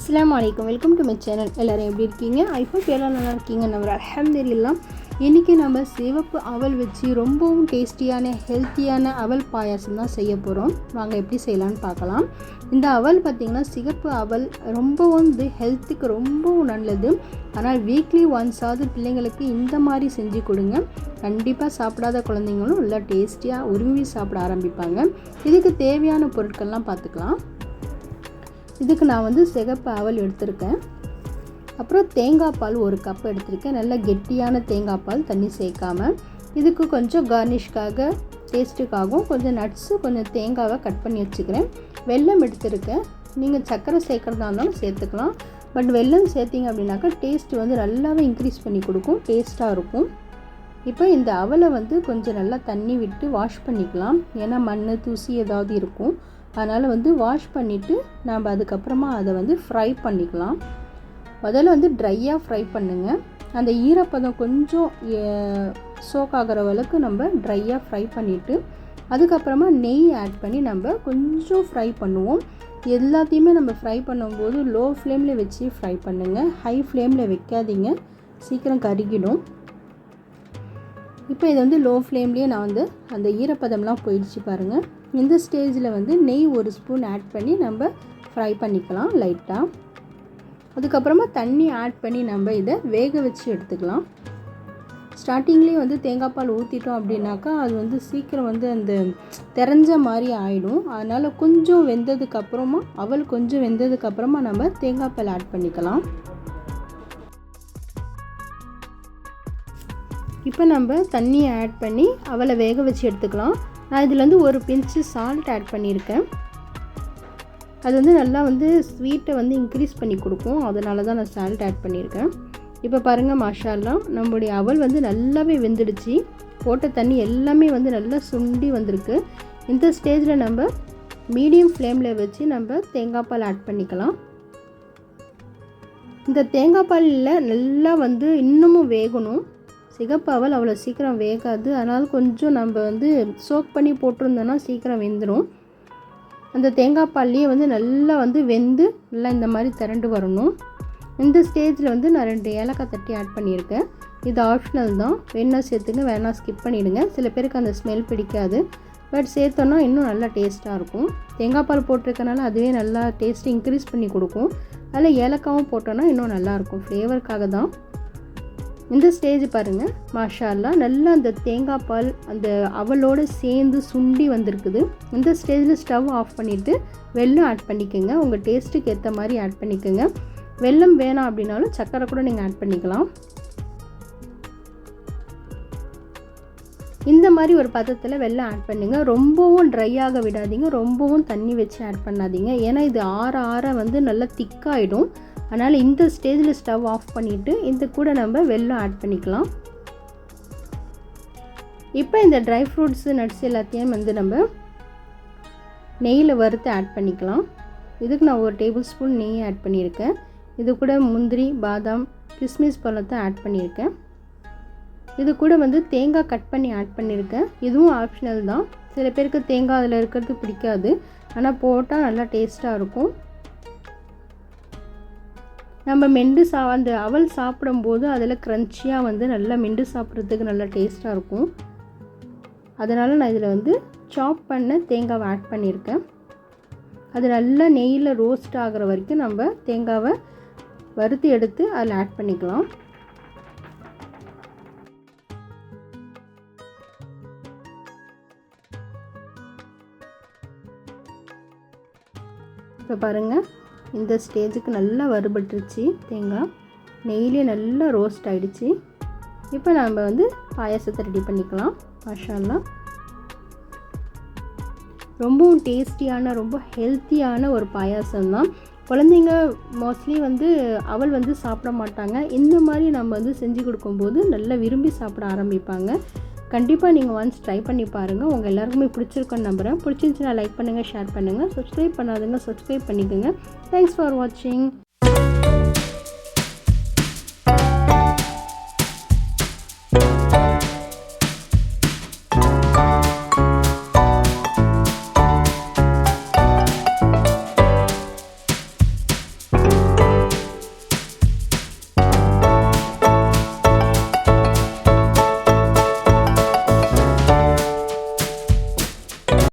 அஸ்லாம் வலைக்கம் welcome to my channel எல்லோரும் எப்படி இருக்கீங்க? ஐஃபோன் ஹோப் எல்லாம் நல்லா இருக்கீங்க. நம்ம அலமதுல்லாம் இன்றைக்கி நம்ம சிவப்பு அவல் வச்சு ரொம்பவும் டேஸ்டியான ஹெல்த்தியான அவல் பாயாசம் தான் செய்ய போகிறோம் வாங்க எப்படி செய்யலான்னு பார்க்கலாம். இந்த அவல் பார்த்திங்கன்னா சிகப்பு அவல் ரொம்பவும் வந்து ஹெல்த்துக்கு ரொம்பவும் நல்லது. ஆனால் வீக்லி ஒன்ஸாவது பிள்ளைங்களுக்கு இந்த மாதிரி செஞ்சு கொடுங்க. கண்டிப்பாக சாப்பிடாத குழந்தைங்களும் நல்லா டேஸ்டியாக உருவி சாப்பிட ஆரம்பிப்பாங்க. இதுக்கு தேவையான பொருட்கள்லாம் பார்த்துக்கலாம். இதுக்கு நான் வந்து சிகப்பு அவல் எடுத்திருக்கேன். அப்புறம் தேங்காய் பால் ஒரு கப் எடுத்திருக்கேன். நல்ல கெட்டியான தேங்காய் பால் தண்ணி சேர்க்காமல் இதுக்கு கொஞ்சம் கார்னிஷ்காக டேஸ்ட்டுக்காகவும் கொஞ்சம் நட்ஸு கொஞ்சம் தேங்காவை கட் பண்ணி வச்சுக்கிறேன். வெல்லம் எடுத்திருக்கேன். நீங்கள் சர்க்கரை சேர்க்குறதா இருந்தாலும் சேர்த்துக்கலாம். பட் வெல்லம் சேர்த்திங்க அப்படின்னாக்கா டேஸ்ட் வந்து நல்லாவே இன்க்ரீஸ் பண்ணி கொடுக்கும். டேஸ்ட்டாக இருக்கும். இப்போ இந்த அவலை வந்து கொஞ்சம் நல்லா தண்ணி விட்டு வாஷ் பண்ணிக்கலாம். ஏன்னா மண் தூசி ஏதாவது இருக்கும். அதனால் வந்து வாஷ் பண்ணிவிட்டு நாம் அதுக்கப்புறமா அதை வந்து ஃப்ரை பண்ணிக்கலாம். முதல்ல வந்து ட்ரையாக ஃப்ரை பண்ணுங்கள் அந்த ஈரப்பதம் கொஞ்சம் சோக் ஆகிற அளவுக்கு நம்ம ட்ரையாக ஃப்ரை பண்ணிவிட்டு அதுக்கப்புறமா நெய் ஆட் பண்ணி நம்ம கொஞ்சம் ஃப்ரை பண்ணுவோம். எல்லாத்தையுமே நம்ம ஃப்ரை பண்ணும்போது லோ ஃப்ளேமில் வச்சு ஃப்ரை பண்ணுங்கள் ஹை ஃப்ளேமில் வைக்காதீங்க. சீக்கிரம் கருகிடும். இப்போ இதை வந்து லோ ஃப்ளேம்லேயே நான் வந்து அந்த ஈரப்பதம்லாம் போயிடுச்சு பாருங்கள் இந்த ஸ்டேஜில் வந்து நெய் ஒரு ஸ்பூன் ஆட் பண்ணி நம்ம ஃப்ரை பண்ணிக்கலாம் லைட்டாக அதுக்கப்புறமா தண்ணி ஆட் பண்ணி நம்ம இதை வேக வச்சு எடுத்துக்கலாம். ஸ்டார்டிங்லேயே வந்து தேங்காய் பால் ஊற்றிட்டோம் அப்படின்னாக்கா அது வந்து சீக்கிரம் வந்து அந்த தெரிஞ்ச மாதிரி ஆகிடும் அதனால் கொஞ்சம் வெந்ததுக்கப்புறமா அவள் கொஞ்சம் வெந்ததுக்கப்புறமா நம்ம தேங்காய் பால் ஆட் பண்ணிக்கலாம். இப்போ நம்ம தண்ணியை ஆட் பண்ணி அவளை வேக வச்சு எடுத்துக்கலாம். நான் இதில் வந்து ஒரு பிஞ்சு சால்ட் ஆட் பண்ணியிருக்கேன். அது வந்து நல்லா வந்து ஸ்வீட்டை வந்து இன்க்ரீஸ் பண்ணி கொடுக்கும். அதனால தான் நான் சால்ட் ஆட் பண்ணியிருக்கேன். இப்போ பாருங்கள் மாஷாலாம் நம்மளுடைய அவல் வந்து நல்லாவே வெந்துடுச்சு. போட்ட தண்ணி எல்லாமே வந்து நல்லா சுண்டி வந்திருக்கு. இந்த ஸ்டேஜில் நம்ம மீடியம் ஃப்ளேமில் வச்சு நம்ம தேங்காய் பால் ஆட் பண்ணிக்கலாம். இந்த தேங்காய் பாலில் நல்லா வந்து இன்னமும் வேகணும். சிகப்பாவல் அவ்வளோ சீக்கிரம் வேகாது. அதனால் கொஞ்சம் நம்ம வந்து சோக் பண்ணி போட்டிருந்தோன்னா சீக்கிரம் வெந்துடும் அந்த தேங்காய் பால்லையே வந்து நல்லா வந்து வெந்து நல்லா இந்த மாதிரி திரண்டு வரணும். இந்த ஸ்டேஜில் வந்து நான் ரெண்டு ஏலக்காய் தட்டி ஆட் பண்ணியிருக்கேன். இது ஆப்ஷனல் தான். வேணால் சேர்த்துங்க வேணால் ஸ்கிப் பண்ணிவிடுங்க சில பேருக்கு அந்த ஸ்மெல் பிடிக்காது. பட் சேர்த்தோன்னா இன்னும் நல்லா டேஸ்ட்டாக இருக்கும். தேங்காய் பால் போட்டிருக்கனால அதுவே நல்லா டேஸ்ட் இன்க்ரீஸ் பண்ணி கொடுக்கும். அதில் ஏலக்காவும் போட்டோன்னா இன்னும் நல்லாயிருக்கும் ஃப்ளேவருக்காக தான். இந்த ஸ்டேஜ் பாருங்கள் மாஷால்லாம் நல்லா அந்த தேங்காய் பால் அந்த அவளோடு சேர்ந்து சுண்டி வந்திருக்குது. இந்த ஸ்டேஜில் ஸ்டவ் ஆஃப் பண்ணிவிட்டு வெல்லம் ஆட் பண்ணிக்கோங்க. உங்கள் டேஸ்ட்டுக்கு ஏற்ற மாதிரி ஆட் பண்ணிக்கோங்க. வெல்லம் வேணாம் அப்படின்னாலும் சர்க்கரை கூட நீங்கள் ஆட் பண்ணிக்கலாம். இந்த மாதிரி ஒரு பதத்தில் வெள்ளம் ஆட் பண்ணுங்கள் ரொம்பவும் ட்ரை ஆக விடாதீங்க. ரொம்பவும் தண்ணி வச்சு ஆட் பண்ணாதீங்க. ஏன்னா இது ஆற ஆற வந்து நல்லா திக்காயிடும் அதனால் இந்த ஸ்டேஜில் ஸ்டவ் ஆஃப் பண்ணிவிட்டு இந்த கூட நம்ம வெள்ளம் ஆட் பண்ணிக்கலாம். இப்போ இந்த ட்ரை ஃப்ரூட்ஸு நட்ஸ் எல்லாத்தையும் வந்து நம்ம நெய்யில் வறுத்து ஆட் பண்ணிக்கலாம். இதுக்கு நான் ஒரு டேபிள் ஸ்பூன் நெய் ஆட் பண்ணியிருக்கேன். இது கூட முந்திரி பாதாம் கிஸ்மிஸ் பழத்தை ஆட் பண்ணியிருக்கேன். இது கூட வந்து தேங்காய் கட் பண்ணி ஆட் பண்ணியிருக்கேன். இதுவும் ஆப்ஷனல் தான். சில பேருக்கு தேங்காய் அதில் இருக்கிறது பிடிக்காது. ஆனால் போட்டால் நல்லா டேஸ்ட்டாக இருக்கும். நம்ம மெண்டு சா அந்த அவல் சாப்பிடும்போது அதில் க்ரன்ச்சியாக வந்து நல்லா மெண்டு சாப்பிட்றதுக்கு நல்லா டேஸ்ட்டாக இருக்கும். அதனால் நான் இதில் வந்து சாப் பண்ண தேங்காவை ஆட் பண்ணியிருக்கேன். அது நல்லா நெய்யில் ரோஸ்ட் ஆகிற வரைக்கும் நம்ம தேங்காவை வறுத்து எடுத்து அதில் ஆட் பண்ணிக்கலாம். இப்போ பாருங்கள் இந்த ஸ்டேஜுக்கு நல்லா வறுபட்டுருச்சு தேங்காய். நெய்லேயே நல்லா ரோஸ்ட் ஆகிடுச்சு இப்போ நம்ம வந்து பாயாசத்தை ரெடி பண்ணிக்கலாம். மஷாலாம் ரொம்பவும் டேஸ்டியான ரொம்ப ஹெல்த்தியான ஒரு பாயாசம் தான். குழந்தைங்க மோஸ்ட்லி வந்து அவள் வந்து சாப்பிட மாட்டாங்க. இந்த மாதிரி நம்ம வந்து செஞ்சு கொடுக்கும்போது நல்லா விரும்பி சாப்பிட ஆரம்பிப்பாங்க. கண்டிப்பாக நீங்கள் ஒன்ஸ் ட்ரை பண்ணி பாருங்கள் உங்கள் எல்லாருக்குமே பிடிச்சிருக்கோன்னு நம்புகிறேன் பிடிச்சிருந்துச்சுன்னா லைக் பண்ணுங்கள் ஷேர் பண்ணுங்கள் சப்ஸ்கிரைப் பண்ணாதுங்க சப்ஸ்கிரைப் பண்ணிக்கோங்க. தேங்க்ஸ் ஃபார் வாட்சிங்